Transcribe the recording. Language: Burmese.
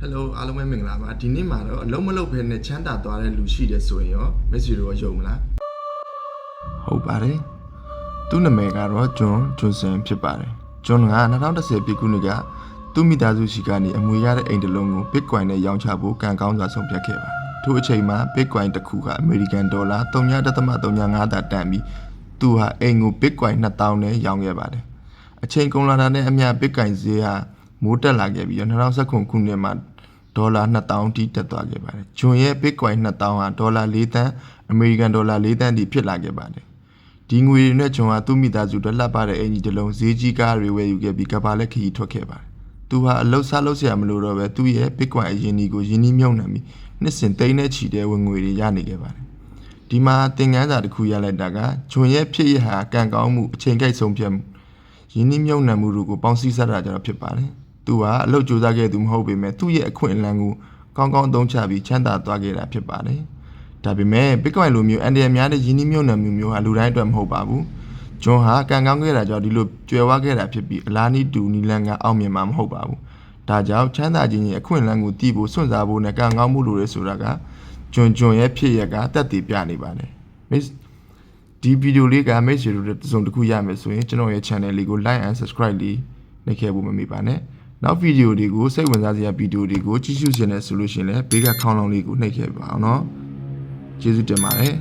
ဟယ်လိုအားလုံးပဲမင်္ဂလာပါဒီနေ့မှာတော့အလုံးမလုံးဖဲနဲ့ချမ်းသာသွားတဲ့လူရှိတယ်ဆိုရင်ရောမက်ဆီတို့ရောယုံမလားဟုတ်ပါတယ်သူ့နာမည်ကတော့ဂျွန်ဂျွန်ဆန်ဖြစ်ပါတယ်ဂျွန်က2010ပြည့်ခုနှစ်ကသူ့မိသားစုရှိကနေအမွေရတဲ့အိမ်တစ်လုံးကို Bitcoin နဲ့ရောင်းချဖို့ကံကောင်းစွာဆုံးဖြတ်ခဲ့ပါတယ်ထို့အချိန်မှာ Bitcoin တစ်ခုကအမေရိကန်ဒေါ်လာ3.35တာတန်ပြီးသူဟာအိမ်ကို Bitcoin 2000နဲ့ရောင်းခဲ့ပါတယ်အချိန်ကုန်လာတာနဲ့အမျှ Bitcoin ဈေးဟာမိုးတက်လာခဲ့ပြီးတော့2019ခုနှစ်မှာ ဒေါ်လာ2000တိတက်သွားခဲ့ပါတယ်။ဂျွန်ရဲ့ Bitcoin 2000ဟာဒေါ်လာ4တန်းအမေရိကန်ဒေါ်လာ4တန်းတိဖြစ်လာခဲ့ပါတယ်။ဒီငွေတွေနဲ့ဂျွန်ဟာသူ့မိသားစုအတွက်လှပတဲ့အင်ဂျီတစ်လုံးဈေးကြီးကားတွေဝယ်ယူခဲ့ပြီးကဘာလက်ခရီးထွက်ခဲ့ပါတယ်။သူဟာအလုတ်စားလုပ်စရာမလိုတော့ပဲသူ့ရဲ့ Bitcoin အရင်ကြီးကိုယင်းနှိမ့်မြုံနှံပြီးနှစ်စဉ်သိန်းနဲ့ချီတဲ့ဝင်ငွေတွေရနေခဲ့ပါတယ်။ဒီမှာသင်ခန်းစာတစ်ခုရလိုက်တာကဂျွန်ရဲ့ဖြစ်ရဟာကံကောင်းမှုအချိန်ကိုက်ဆုံးဖြတ်မှုရင်းနှီးမြှုပ်နှံမှုတို့ကိုပေါင်းစည်းစပ်တာကြတော့ဖြစ်ပါတယ်။ သူကအလုပ်ကြိုးစားခဲ့သူမဟုတ်ပေမဲ့သူ့ရဲ့အခွင့်အလမ်းကိုကောင်းကောင်းအသုံးချပြီးချမ်းသာသွားခဲ့တာဖြစ်ပါတယ်။ဒါပေမဲ့ Bitcoin လိုမျိုးအန်ဒီယများတဲ့ရင်းနှီးမြှုပ်နှံမှုမျိုးဟာလူတိုင်းအတွက်မဟုတ်ပါဘူး။ဂျွန်ဟာကံကောင်းခဲ့တာကြောင့်ဒီလိုကြွယ်ဝခဲ့တာဖြစ်ပြီးအလားနီးတူနီလန်ကအောင်မြင်မှာမဟုတ်ပါဘူး။ဒါကြောင့်ချမ်းသာခြင်းရဲ့အခွင့်အလမ်းကိုတည်ဖို့စွန့်စားဖို့နဲ့ကံကောင်းမှုလိုရဲဆိုတာကဂျွန်ဂျွန်ရဲ့ဖြစ်ရကတက်တည်ပြနေပါတယ်။ Miss ဒီဗီဒီယိုလေးကမိတ်ဆွေတို့တစ်စုံတစ်ခုရမယ်ဆိုရင်ကျွန်တော်ရဲ့ channel လေးကို like and subscribe လေးနှိပ်ခဲ့ဖို့မမေ့ပါနဲ့ နောက်ဗီဒီယိုတွေကိုစိတ်ဝင်စားစရာဗီဒီယိုတွေကိုကြည့်ရှုချင်တယ်ဆိုလို့ရှိရင်လည်းဘေးကခေါင်းလောင်းလေးကိုနှိပ်ခဲ့ပါအောင်နော်ကျေးဇူးတင်ပါတယ်